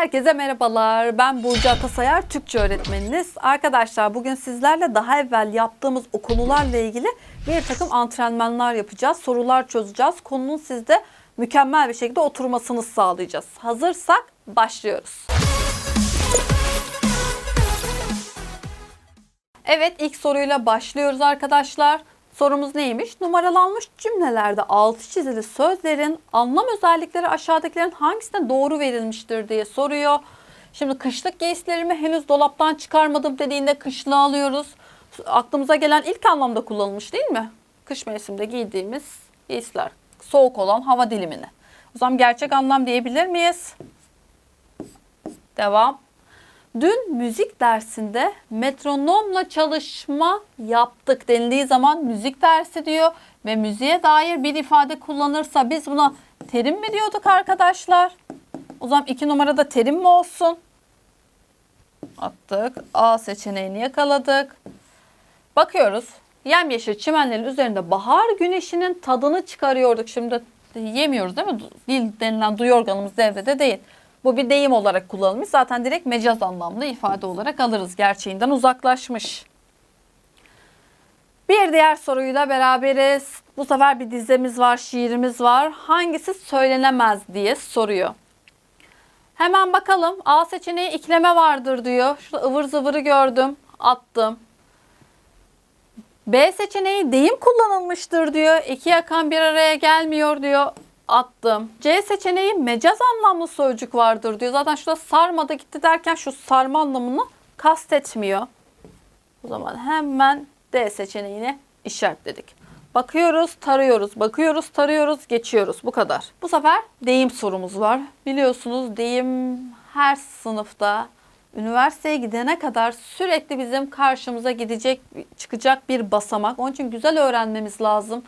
Herkese merhabalar. Ben Burcu Atasayar, Türkçe öğretmeniniz. Arkadaşlar bugün sizlerle daha evvel yaptığımız o konularla ilgili bir takım antrenmanlar yapacağız. Sorular çözeceğiz. Konunun sizde mükemmel bir şekilde oturmasını sağlayacağız. Hazırsak başlıyoruz. Evet ilk soruyla başlıyoruz arkadaşlar. Sorumuz neymiş? Numaralanmış cümlelerde altı çizili sözlerin anlam özellikleri aşağıdakilerin hangisine doğru verilmiştir diye soruyor. Şimdi kışlık giysilerimi henüz dolaptan çıkarmadım dediğinde kışlığı alıyoruz. Aklımıza gelen ilk anlamda kullanılmış değil mi? Kış mevsiminde giydiğimiz giysiler. Soğuk olan hava dilimini. O zaman gerçek anlam diyebilir miyiz? Devam. Dün müzik dersinde metronomla çalışma yaptık denildiği zaman müzik dersi diyor ve müziğe dair bir ifade kullanırsa biz buna terim mi diyorduk arkadaşlar? O zaman iki numarada terim mi olsun? Attık. A seçeneğini yakaladık. Bakıyoruz. Yemyeşil çimenlerin üzerinde bahar güneşinin tadını çıkarıyorduk. Şimdi yemiyoruz değil mi? Dil denilen duyu organımız devrede değil. Bu bir deyim olarak kullanılmış. Zaten direkt mecaz anlamlı ifade olarak alırız. Gerçeğinden uzaklaşmış. Bir diğer soruyla beraberiz. Bu sefer bir dizemiz var, şiirimiz var. Hangisi söylenemez diye soruyor. Hemen bakalım. A seçeneği ikleme vardır diyor. Şurada ıvır zıvırı gördüm. Attım. B seçeneği deyim kullanılmıştır diyor. İki yakan bir araya gelmiyor diyor attım. C seçeneği mecaz anlamlı sözcük vardır diyor. Zaten şurada sarmadı gitti derken şu sarma anlamını kastetmiyor. O zaman hemen D seçeneğini işaretledik. Bakıyoruz, tarıyoruz, bakıyoruz, tarıyoruz, geçiyoruz. Bu kadar. Bu sefer deyim sorumuz var. Biliyorsunuz deyim her sınıfta üniversiteye gidene kadar sürekli bizim karşımıza gidecek, çıkacak bir basamak. Onun için güzel öğrenmemiz lazım.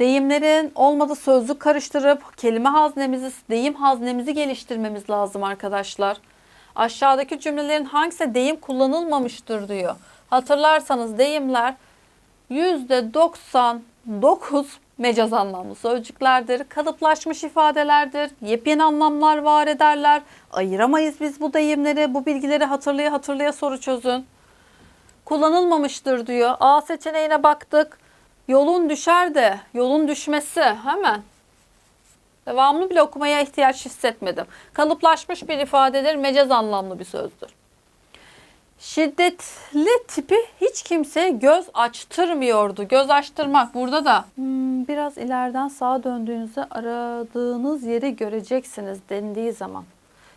Deyimlerin olmadı sözlük karıştırıp kelime haznemizi, deyim haznemizi geliştirmemiz lazım arkadaşlar. Aşağıdaki cümlelerin hangisi deyim kullanılmamıştır diyor. Hatırlarsanız deyimler %99 mecaz anlamlı sözcüklerdir. Kalıplaşmış ifadelerdir. Yepyeni anlamlar var ederler. Ayıramayız biz bu deyimleri. Bu bilgileri hatırlaya hatırlaya soru çözün. Kullanılmamıştır diyor. A seçeneğine baktık. Yolun düşer de yolun düşmesi hemen. Devamlı bile okumaya ihtiyaç hissetmedim. Kalıplaşmış bir ifadedir, mecaz anlamlı bir sözdür. Şiddetli tipi hiç kimseye göz açtırmıyordu. Göz açtırmak burada da hmm, biraz ileriden sağa döndüğünüzde aradığınız yeri göreceksiniz dendiği zaman.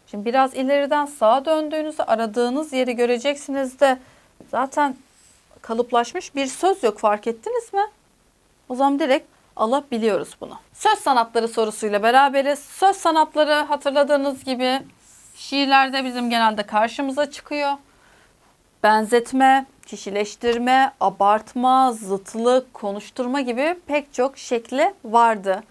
Şimdi biraz ileriden sağa döndüğünüzde aradığınız yeri göreceksiniz de zaten kalıplaşmış bir söz yok fark ettiniz mi? O zaman direkt alabiliyoruz bunu. Söz sanatları sorusuyla beraberiz. Söz sanatları hatırladığınız gibi şiirlerde bizim genelde karşımıza çıkıyor. Benzetme, kişileştirme, abartma, zıtlık, konuşturma gibi pek çok şekli vardı.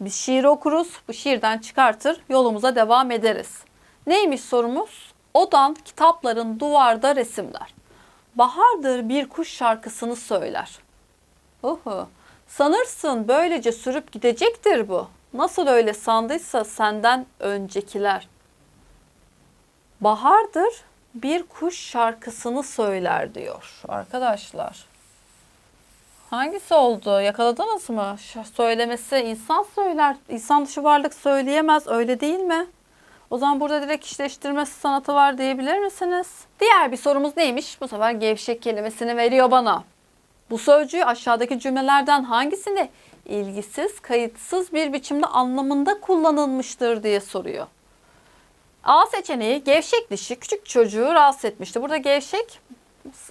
Biz şiir okuruz, bu şiirden çıkartır, yolumuza devam ederiz. Neymiş sorumuz? Odan kitapların duvarda resimler. Bahardır bir kuş şarkısını söyler. Oho. Sanırsın böylece sürüp gidecektir bu. Nasıl öyle sandıysa senden öncekiler. Bahardır bir kuş şarkısını söyler diyor arkadaşlar. Hangisi oldu? Yakaladınız mı? Söylemesi insan söyler. İnsan dışı varlık söyleyemez. Öyle değil mi? O zaman burada direkt kişileştirme sanatı var diyebilir misiniz? Diğer bir sorumuz neymiş? Bu sefer gevşek kelimesini veriyor bana. Bu sözcüğü aşağıdaki cümlelerden hangisinde ilgisiz, kayıtsız bir biçimde anlamında kullanılmıştır diye soruyor. A seçeneği gevşek dişi küçük çocuğu rahatsız etmişti. Burada gevşek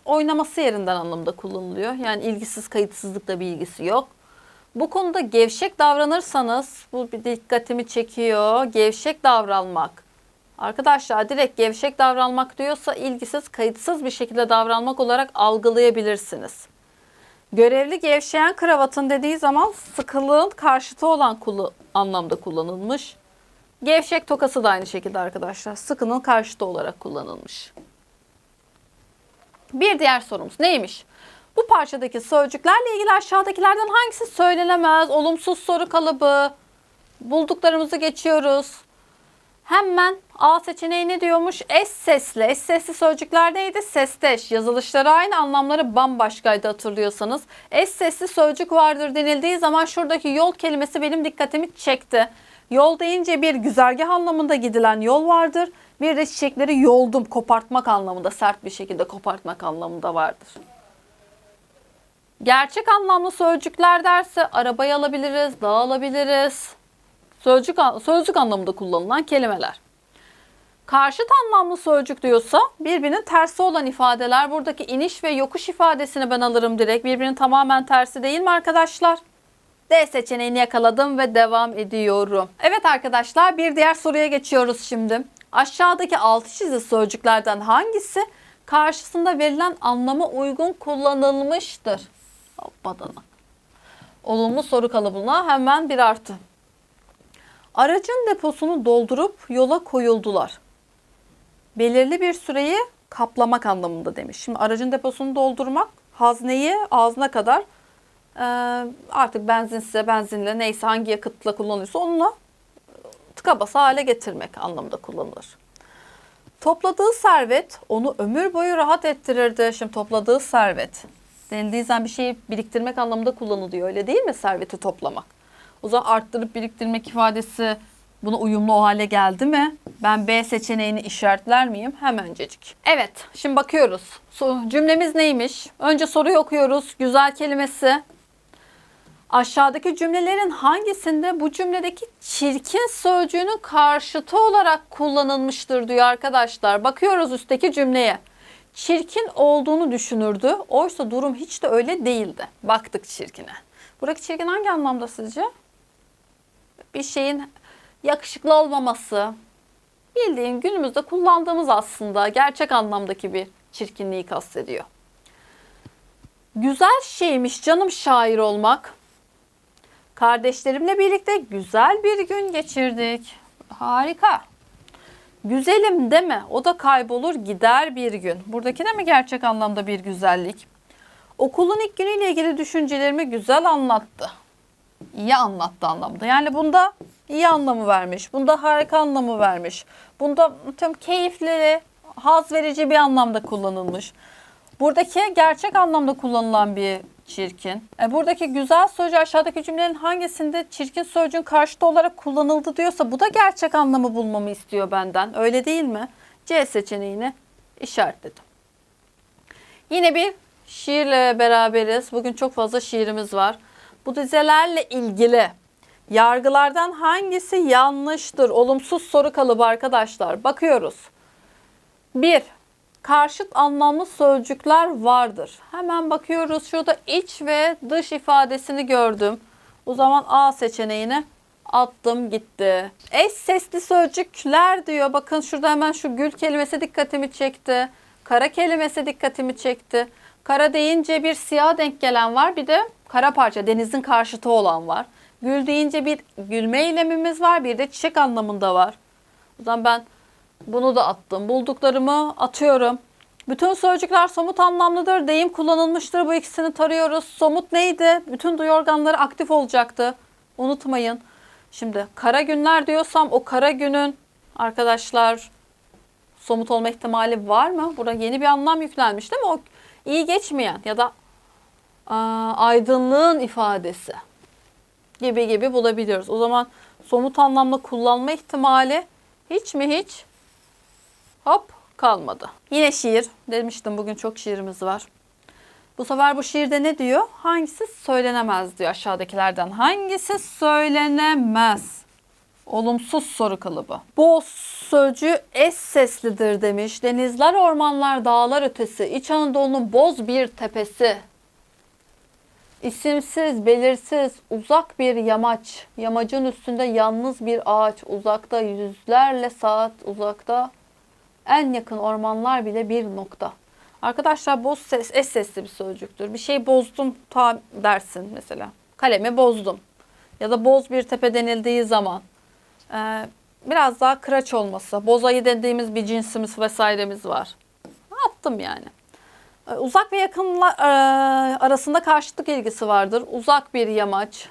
oynaması yerinden anlamda kullanılıyor. Yani ilgisiz, kayıtsızlıkla bir ilgisi yok. Bu konuda gevşek davranırsanız bu bir dikkatimi çekiyor. Gevşek davranmak. Arkadaşlar direkt gevşek davranmak diyorsa ilgisiz, kayıtsız bir şekilde davranmak olarak algılayabilirsiniz. Görevli gevşeyen kravatın dediği zaman sıkılığın karşıtı olan kulu anlamda kullanılmış. Gevşek tokası da aynı şekilde arkadaşlar. Sıkının karşıtı olarak kullanılmış. Bir diğer sorumuz neymiş? Bu parçadaki sözcüklerle ilgili aşağıdakilerden hangisi söylenemez? Olumsuz soru kalıbı. Bulduklarımızı geçiyoruz. Hemen A seçeneği ne diyormuş? Es sesli. Es sesli sözcükler neydi? Sesteş. Yazılışları aynı, anlamları bambaşkaydı hatırlıyorsanız. Es sesli sözcük vardır denildiği zaman şuradaki yol kelimesi benim dikkatimi çekti. Yol deyince bir güzergah anlamında gidilen yol vardır. Bir de çiçekleri yoldum, kopartmak anlamında, sert bir şekilde kopartmak anlamında vardır. Gerçek anlamlı sözcükler derse arabayı alabiliriz, dağ alabiliriz. Sözcük, sözcük anlamında kullanılan kelimeler. Karşıt anlamlı sözcük diyorsa birbirinin tersi olan ifadeler. Buradaki iniş ve yokuş ifadesini ben alırım direkt. Birbirinin tamamen tersi değil mi arkadaşlar? D seçeneğini yakaladım ve devam ediyorum. Evet arkadaşlar bir diğer soruya geçiyoruz şimdi. Aşağıdaki altı çizili sözcüklerden hangisi karşısında verilen anlama uygun kullanılmıştır? Hoppadana. Olumlu soru kalıbına hemen bir artı. Aracın deposunu doldurup yola koyuldular. Belirli bir süreyi kaplamak anlamında demiş. Şimdi aracın deposunu doldurmak hazneyi ağzına kadar e, artık benzinse benzinle neyse hangi yakıtla kullanılıyorsa onunla tıka basa hale getirmek anlamında kullanılır. Topladığı servet onu ömür boyu rahat ettirirdi. Şimdi topladığı servet denildiği zaman bir şeyi biriktirmek anlamında kullanılıyor öyle değil mi serveti toplamak? O zaman arttırıp biriktirmek ifadesi buna uyumlu o hale geldi mi? Ben B seçeneğini işaretler miyim? Hemencecik. Evet, şimdi bakıyoruz. Cümlemiz neymiş? Önce soruyu okuyoruz. Güzel kelimesi. Aşağıdaki cümlelerin hangisinde bu cümledeki çirkin sözcüğünün karşıtı olarak kullanılmıştır diyor arkadaşlar. Bakıyoruz üstteki cümleye. Çirkin olduğunu düşünürdü. Oysa durum hiç de öyle değildi. Baktık çirkine. Buradaki çirkin hangi anlamda sizce? bir şeyin yakışıklı olmaması, bildiğin günümüzde kullandığımız aslında gerçek anlamdaki bir çirkinliği kastediyor. Güzel şeymiş canım şair olmak. Kardeşlerimle birlikte güzel bir gün geçirdik. Harika. Güzelim deme. O da kaybolur gider bir gün. Buradaki de mi gerçek anlamda bir güzellik? Okulun ilk günüyle ilgili düşüncelerimi güzel anlattı iyi anlattı anlamda. Yani bunda iyi anlamı vermiş. Bunda harika anlamı vermiş. Bunda tüm keyifli, haz verici bir anlamda kullanılmış. Buradaki gerçek anlamda kullanılan bir çirkin. E, buradaki güzel sözcüğü aşağıdaki cümlenin hangisinde çirkin sözcüğün karşıtı olarak kullanıldı diyorsa bu da gerçek anlamı bulmamı istiyor benden. Öyle değil mi? C seçeneğini işaretledim. Yine bir şiirle beraberiz. Bugün çok fazla şiirimiz var. Bu dizelerle ilgili yargılardan hangisi yanlıştır? Olumsuz soru kalıbı arkadaşlar. Bakıyoruz. 1. Karşıt anlamlı sözcükler vardır. Hemen bakıyoruz. Şurada iç ve dış ifadesini gördüm. O zaman A seçeneğini attım gitti. Eş sesli sözcükler diyor. Bakın şurada hemen şu gül kelimesi dikkatimi çekti. Kara kelimesi dikkatimi çekti. Kara deyince bir siyah denk gelen var. Bir de kara parça denizin karşıtı olan var. Gül deyince bir gülme eylemimiz var. Bir de çiçek anlamında var. O zaman ben bunu da attım. Bulduklarımı atıyorum. Bütün sözcükler somut anlamlıdır. Deyim kullanılmıştır. Bu ikisini tarıyoruz. Somut neydi? Bütün duyu organları aktif olacaktı. Unutmayın. Şimdi kara günler diyorsam o kara günün arkadaşlar somut olma ihtimali var mı? Burada yeni bir anlam yüklenmiş değil mi? O iyi geçmeyen ya da aa, aydınlığın ifadesi gibi gibi bulabiliyoruz. O zaman somut anlamda kullanma ihtimali hiç mi hiç hop kalmadı. Yine şiir. Demiştim bugün çok şiirimiz var. Bu sefer bu şiirde ne diyor? Hangisi söylenemez diyor aşağıdakilerden. Hangisi söylenemez? Olumsuz soru kalıbı. Boz sözcüğü es seslidir demiş. Denizler, ormanlar, dağlar ötesi. İç Anadolu'nun boz bir tepesi. İsimsiz, belirsiz, uzak bir yamaç. Yamacın üstünde yalnız bir ağaç. Uzakta yüzlerle saat uzakta. En yakın ormanlar bile bir nokta. Arkadaşlar boz ses, es sesli bir sözcüktür. Bir şey bozdum ta dersin mesela. Kalemi bozdum. Ya da boz bir tepe denildiği zaman ee, biraz daha kıraç olması. Bozayı dediğimiz bir cinsimiz vesairemiz var. Attım yani. Ee, Uzak ve yakınlar e, arasında karşıtlık ilgisi vardır. Uzak bir yamaç.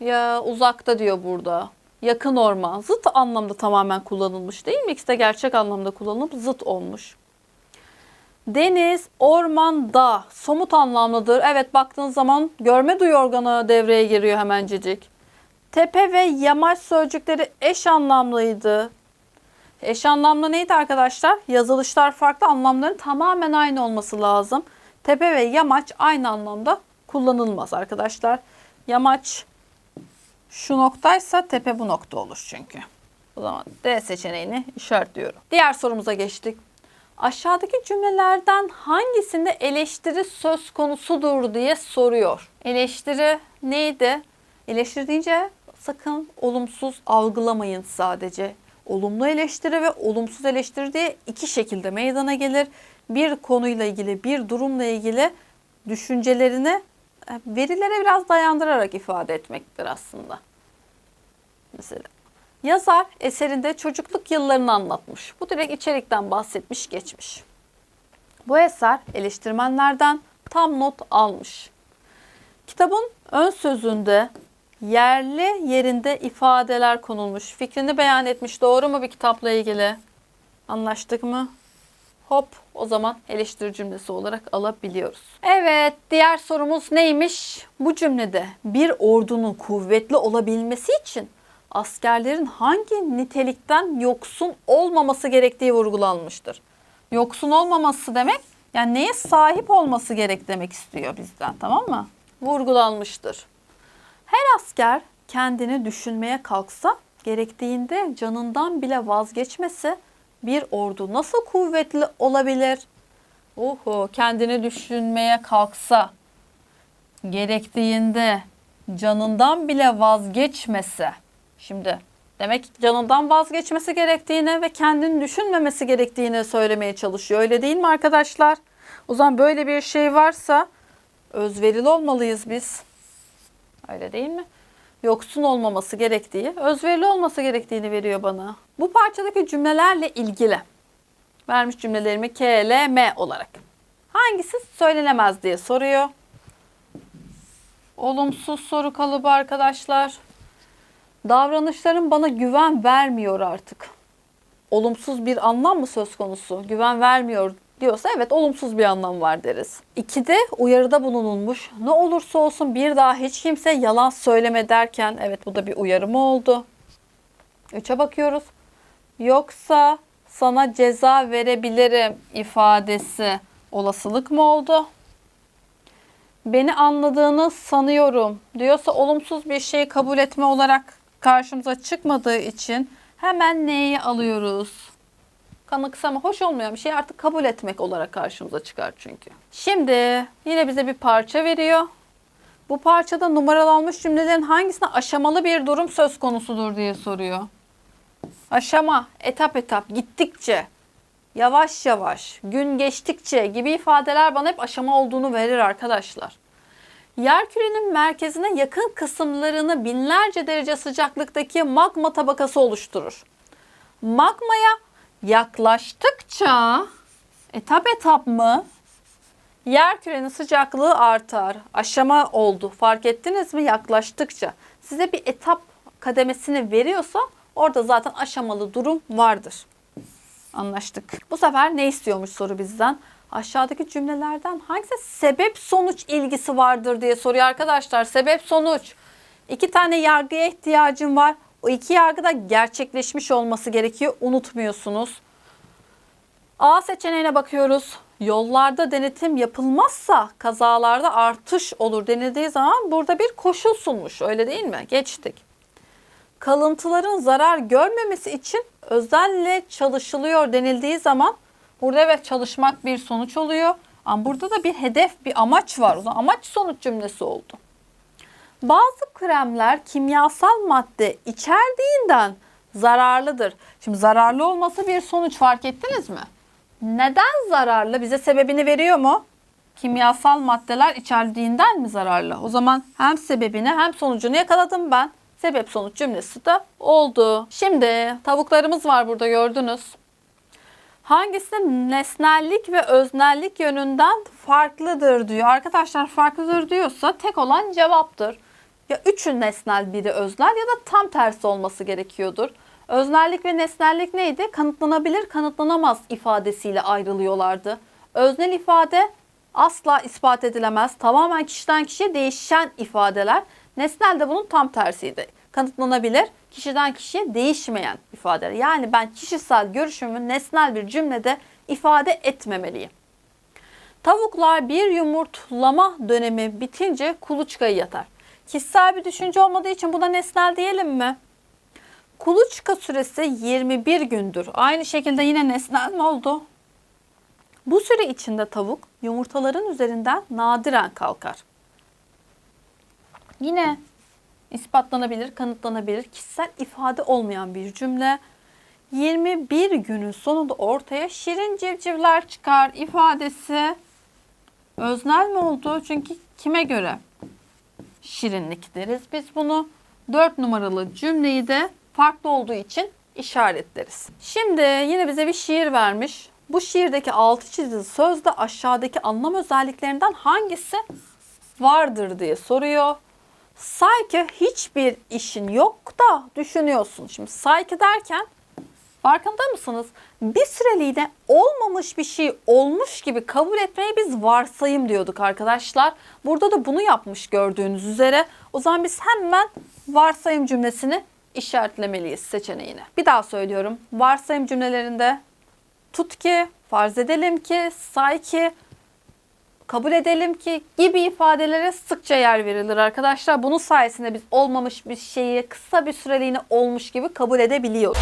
Ya uzakta diyor burada. Yakın orman. Zıt anlamda tamamen kullanılmış değil mi? İkisi de gerçek anlamda kullanılıp zıt olmuş. Deniz, orman, dağ somut anlamlıdır. Evet baktığınız zaman görme duyu organı devreye giriyor hemencecik. Tepe ve yamaç sözcükleri eş anlamlıydı. Eş anlamlı neydi arkadaşlar? Yazılışlar farklı anlamların tamamen aynı olması lazım. Tepe ve yamaç aynı anlamda kullanılmaz arkadaşlar. Yamaç şu noktaysa tepe bu nokta olur çünkü. O zaman D seçeneğini işaretliyorum. Diğer sorumuza geçtik. Aşağıdaki cümlelerden hangisinde eleştiri söz konusudur diye soruyor. Eleştiri neydi? Eleştiri deyince sakın olumsuz algılamayın sadece. Olumlu eleştiri ve olumsuz eleştiri diye iki şekilde meydana gelir. Bir konuyla ilgili, bir durumla ilgili düşüncelerini verilere biraz dayandırarak ifade etmektir aslında. Mesela yazar eserinde çocukluk yıllarını anlatmış. Bu direkt içerikten bahsetmiş geçmiş. Bu eser eleştirmenlerden tam not almış. Kitabın ön sözünde yerli yerinde ifadeler konulmuş. Fikrini beyan etmiş. Doğru mu bir kitapla ilgili? Anlaştık mı? Hop o zaman eleştiri cümlesi olarak alabiliyoruz. Evet diğer sorumuz neymiş? Bu cümlede bir ordunun kuvvetli olabilmesi için askerlerin hangi nitelikten yoksun olmaması gerektiği vurgulanmıştır. Yoksun olmaması demek yani neye sahip olması gerek demek istiyor bizden tamam mı? Vurgulanmıştır. Her asker kendini düşünmeye kalksa gerektiğinde canından bile vazgeçmesi bir ordu nasıl kuvvetli olabilir? Oho kendini düşünmeye kalksa gerektiğinde canından bile vazgeçmese. Şimdi demek canından vazgeçmesi gerektiğini ve kendini düşünmemesi gerektiğini söylemeye çalışıyor. Öyle değil mi arkadaşlar? O zaman böyle bir şey varsa özverili olmalıyız biz. Öyle değil mi? Yoksun olmaması gerektiği, özverili olması gerektiğini veriyor bana. Bu parçadaki cümlelerle ilgili vermiş cümlelerimi K, L, M olarak. Hangisi söylenemez diye soruyor. Olumsuz soru kalıbı arkadaşlar. Davranışlarım bana güven vermiyor artık. Olumsuz bir anlam mı söz konusu? Güven vermiyor diyorsa evet olumsuz bir anlam var deriz. İkide uyarıda bulunulmuş. Ne olursa olsun bir daha hiç kimse yalan söyleme derken evet bu da bir uyarı mı oldu? Üçe bakıyoruz. Yoksa sana ceza verebilirim ifadesi olasılık mı oldu? Beni anladığını sanıyorum diyorsa olumsuz bir şeyi kabul etme olarak karşımıza çıkmadığı için hemen neyi alıyoruz? Kanıksama hoş olmayan bir şeyi artık kabul etmek olarak karşımıza çıkar çünkü. Şimdi yine bize bir parça veriyor. Bu parçada numaralanmış cümlelerin hangisine aşamalı bir durum söz konusudur diye soruyor. Aşama, etap etap, gittikçe, yavaş yavaş, gün geçtikçe gibi ifadeler bana hep aşama olduğunu verir arkadaşlar. Yerkürenin merkezine yakın kısımlarını binlerce derece sıcaklıktaki magma tabakası oluşturur. Magmaya yaklaştıkça etap etap mı? Yerkürenin sıcaklığı artar. Aşama oldu. Fark ettiniz mi? Yaklaştıkça. Size bir etap kademesini veriyorsa orada zaten aşamalı durum vardır. Anlaştık. Bu sefer ne istiyormuş soru bizden? Aşağıdaki cümlelerden hangisi sebep sonuç ilgisi vardır diye soruyor arkadaşlar. Sebep sonuç. İki tane yargıya ihtiyacım var. O iki yargı da gerçekleşmiş olması gerekiyor. Unutmuyorsunuz. A seçeneğine bakıyoruz. Yollarda denetim yapılmazsa kazalarda artış olur denildiği zaman burada bir koşul sunmuş. Öyle değil mi? Geçtik. Kalıntıların zarar görmemesi için özenle çalışılıyor denildiği zaman burada evet çalışmak bir sonuç oluyor. Ama burada da bir hedef, bir amaç var. O zaman amaç sonuç cümlesi oldu. Bazı kremler kimyasal madde içerdiğinden zararlıdır. Şimdi zararlı olması bir sonuç fark ettiniz mi? Neden zararlı? Bize sebebini veriyor mu? Kimyasal maddeler içerdiğinden mi zararlı? O zaman hem sebebini hem sonucunu yakaladım ben. Sebep sonuç cümlesi de oldu. Şimdi tavuklarımız var burada gördünüz. Hangisi nesnellik ve öznellik yönünden farklıdır diyor. Arkadaşlar farklıdır diyorsa tek olan cevaptır. Ya üçü nesnel biri öznel ya da tam tersi olması gerekiyordur. Öznellik ve nesnellik neydi? Kanıtlanabilir, kanıtlanamaz ifadesiyle ayrılıyorlardı. Öznel ifade asla ispat edilemez. Tamamen kişiden kişiye değişen ifadeler. Nesnel de bunun tam tersiydi. Kanıtlanabilir, kişiden kişiye değişmeyen ifadeler. Yani ben kişisel görüşümü nesnel bir cümlede ifade etmemeliyim. Tavuklar bir yumurtlama dönemi bitince kuluçkayı yatar. Kişisel bir düşünce olmadığı için buna nesnel diyelim mi? Kuluçka süresi 21 gündür. Aynı şekilde yine nesnel mi oldu? Bu süre içinde tavuk yumurtaların üzerinden nadiren kalkar. Yine ispatlanabilir, kanıtlanabilir, kişisel ifade olmayan bir cümle. 21 günün sonunda ortaya şirin civcivler çıkar ifadesi öznel mi oldu? Çünkü kime göre şirinlik deriz biz bunu. 4 numaralı cümleyi de farklı olduğu için işaretleriz. Şimdi yine bize bir şiir vermiş. Bu şiirdeki altı çizili sözde aşağıdaki anlam özelliklerinden hangisi vardır diye soruyor. Sanki hiçbir işin yok da düşünüyorsun. Şimdi sanki derken farkında mısınız? Bir süreliğine olmamış bir şey olmuş gibi kabul etmeyi biz varsayım diyorduk arkadaşlar. Burada da bunu yapmış gördüğünüz üzere. O zaman biz hemen varsayım cümlesini işaretlemeliyiz seçeneğini. Bir daha söylüyorum. Varsayım cümlelerinde tut ki, farz edelim ki, say ki, kabul edelim ki gibi ifadelere sıkça yer verilir arkadaşlar. Bunun sayesinde biz olmamış bir şeyi kısa bir süreliğine olmuş gibi kabul edebiliyoruz.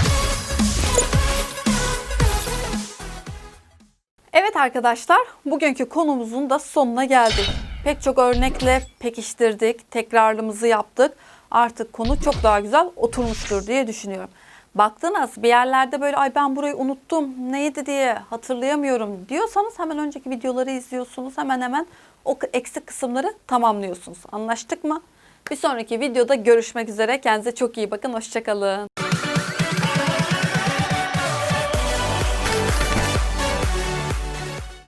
Evet arkadaşlar, bugünkü konumuzun da sonuna geldik. Pek çok örnekle pekiştirdik, tekrarımızı yaptık. Artık konu çok daha güzel oturmuştur diye düşünüyorum. Baktınız bir yerlerde böyle ay ben burayı unuttum neydi diye hatırlayamıyorum diyorsanız hemen önceki videoları izliyorsunuz. Hemen hemen o eksik kısımları tamamlıyorsunuz. Anlaştık mı? Bir sonraki videoda görüşmek üzere. Kendinize çok iyi bakın. Hoşçakalın.